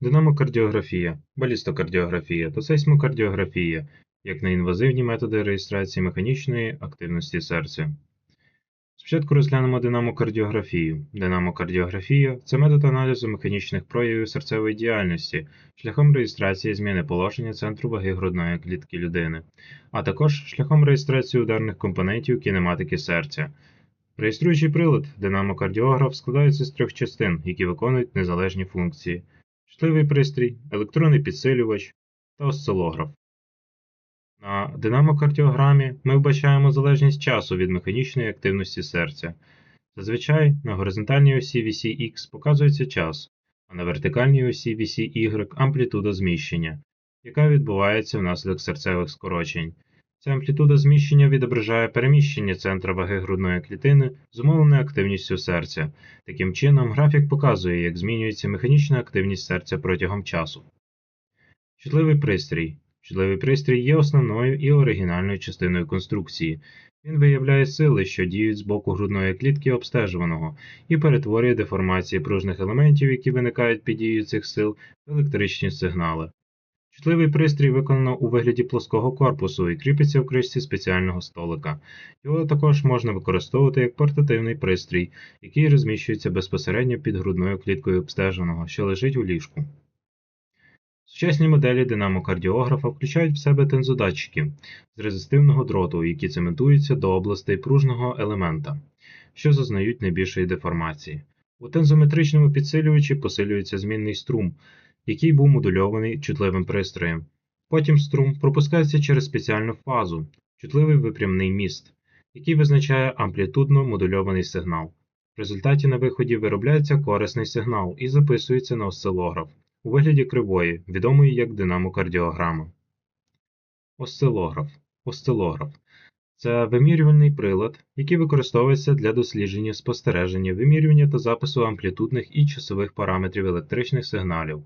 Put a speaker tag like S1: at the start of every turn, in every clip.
S1: динамокардіографія, балістокардіографія та сейсмокардіографія як неінвазивні методи реєстрації механічної активності серця. Спочатку розглянемо динамокардіографію. Динамокардіографія це метод аналізу механічних проявів серцевої діяльності шляхом реєстрації зміни положення центру ваги грудної клітки людини, а також шляхом реєстрації ударних компонентів кінематики серця. Реєструючий прилад динамокардіограф складається з трьох частин, які виконують незалежні функції: чутливий пристрій, електронний підсилювач та осцилограф. На динамокардіограмі ми вбачаємо залежність часу від механічної активності серця. Зазвичай на горизонтальній осі вісі X показується час, а на вертикальній осі вісі Y амплітуда зміщення, яка відбувається внаслідок серцевих скорочень. Ця амплітуда зміщення відображає переміщення центра ваги грудної клітини, зумовлене активністю серця. Таким чином, графік показує, як змінюється механічна активність серця протягом часу. Чутливий пристрій. Чутливий пристрій є основною і оригінальною частиною конструкції. Він виявляє сили, що діють з боку грудної клітки обстежуваного, і перетворює деформації пружних елементів, які виникають під дією цих сил, в електричні сигнали. Чутливий пристрій виконано у вигляді плоского корпусу і кріпиться в кришці спеціального столика. Його також можна використовувати як портативний пристрій, який розміщується безпосередньо під грудною кліткою обстеженого, що лежить у ліжку. Сучасні моделі динамокардіографа включають в себе тензодатчики з резистивного дроту, які цементуються до областей пружного елемента, що зазнають найбільшої деформації. У тензометричному підсилювачі посилюється змінний струм, який був модульований чутливим пристроєм. Потім струм пропускається через спеціальну фазу, чутливий випрямний міст, який визначає амплітудно модульований сигнал. В результаті на виході виробляється корисний сигнал і записується на осцилограф у вигляді кривої, відомої як динамокардіограма. Осцилограф. Осцилограф це вимірювальний прилад, який використовується для дослідження спостереження, вимірювання та запису амплітудних і часових параметрів електричних сигналів.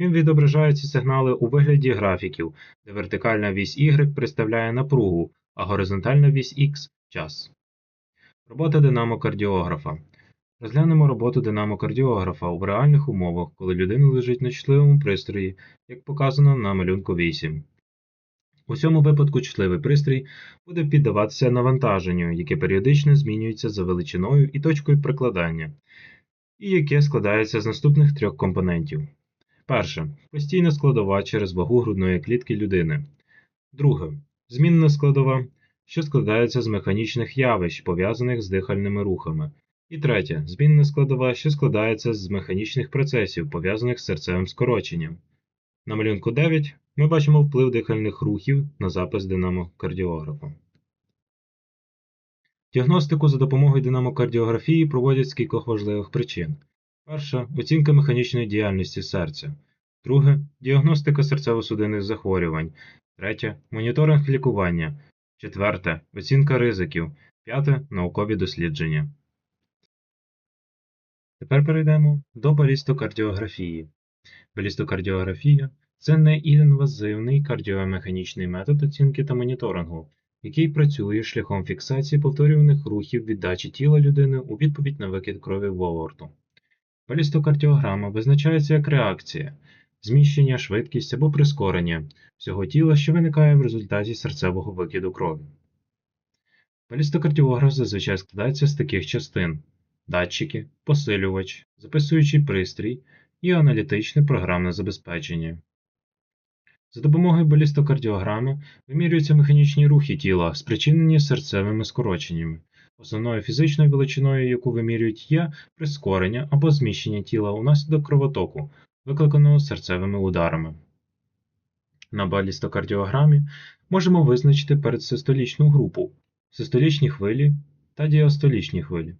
S1: Він відображає ці сигнали у вигляді графіків, де вертикальна вісь Y представляє напругу, а горизонтальна вісь X час. Робота динамокардіографа. Розглянемо роботу динамокардіографа у реальних умовах, коли людина лежить на чутливому пристрої, як показано на малюнку 8. У цьому випадку чутливий пристрій буде піддаватися навантаженню, яке періодично змінюється за величиною і точкою прикладання, і яке складається з наступних трьох компонентів. Перше. Постійна складова через вагу грудної клітки людини. Друге. Змінна складова, що складається з механічних явищ, пов'язаних з дихальними рухами. І третє. Змінна складова, що складається з механічних процесів, пов'язаних з серцевим скороченням. На малюнку 9 ми бачимо вплив дихальних рухів на запис динамокардіографа. Діагностику за допомогою динамокардіографії проводять з кількох важливих причин. Перша оцінка механічної діяльності серця. Друге діагностика серцево-судинних захворювань. Третє моніторинг лікування. Четверте оцінка ризиків. П'яте наукові дослідження. Тепер перейдемо до балістокардіографії. Балістокардіографія це неінвазивний кардіомеханічний метод оцінки та моніторингу, який працює шляхом фіксації повторюваних рухів віддачі тіла людини у відповідь на викид крові в аорту. Балістокардіограма визначається як реакція, зміщення, швидкість або прискорення всього тіла, що виникає в результаті серцевого викиду крові. Балістокардіограф зазвичай складається з таких частин датчики, посилювач, записуючий пристрій і аналітичне програмне забезпечення. За допомогою балістокардіограми вимірюються механічні рухи тіла, спричинені серцевими скороченнями. Основною фізичною величиною, яку вимірюють, є прискорення або зміщення тіла унаслідок кровотоку, викликаного серцевими ударами. На балістокардіограмі можемо визначити передсистолічну групу, систолічні хвилі та діастолічні хвилі.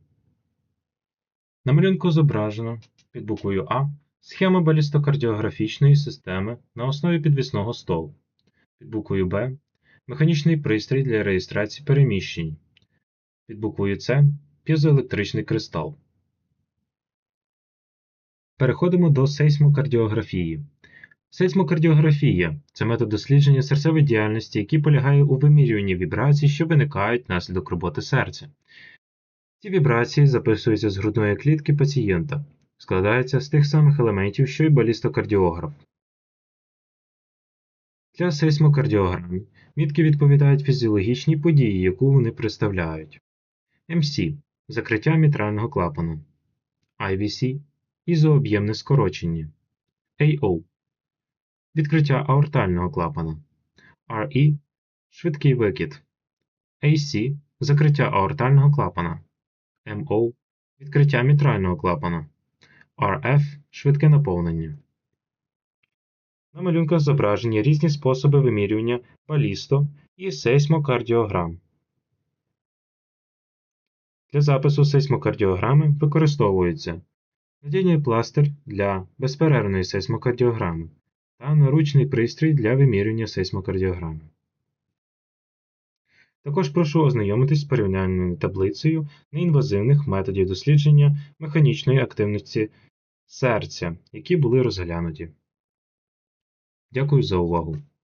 S1: На малюнку зображено під буквою А схема балістокардіографічної системи на основі підвісного столу. Під буквою Б механічний пристрій для реєстрації переміщень. Під буквою С п'єзоелектричний кристал. Переходимо до сейсмокардіографії. Сейсмокардіографія це метод дослідження серцевої діяльності, який полягає у вимірюванні вібрацій, що виникають внаслідок роботи серця. Ці вібрації записуються з грудної клітки пацієнта. складається з тих самих елементів, що й балістокардіограф. Для сейсмокардіограми мітки відповідають фізіологічній події, яку вони представляють. МС – закриття мітрального клапану. IVC – ізооб'ємне скорочення. AO – відкриття аортального клапана. RE – швидкий викид. AC – закриття аортального клапана. MO – відкриття мітрального клапана. RF – швидке наповнення. На малюнках зображені різні способи вимірювання балісто і сейсмокардіограм. Для запису сейсмокардіограми використовується надійний пластир для безперервної сейсмокардіограми та наручний пристрій для вимірювання сейсмокардіограми. Також прошу ознайомитись з порівняльною таблицею неінвазивних методів дослідження механічної активності серця, які були розглянуті. Дякую за увагу!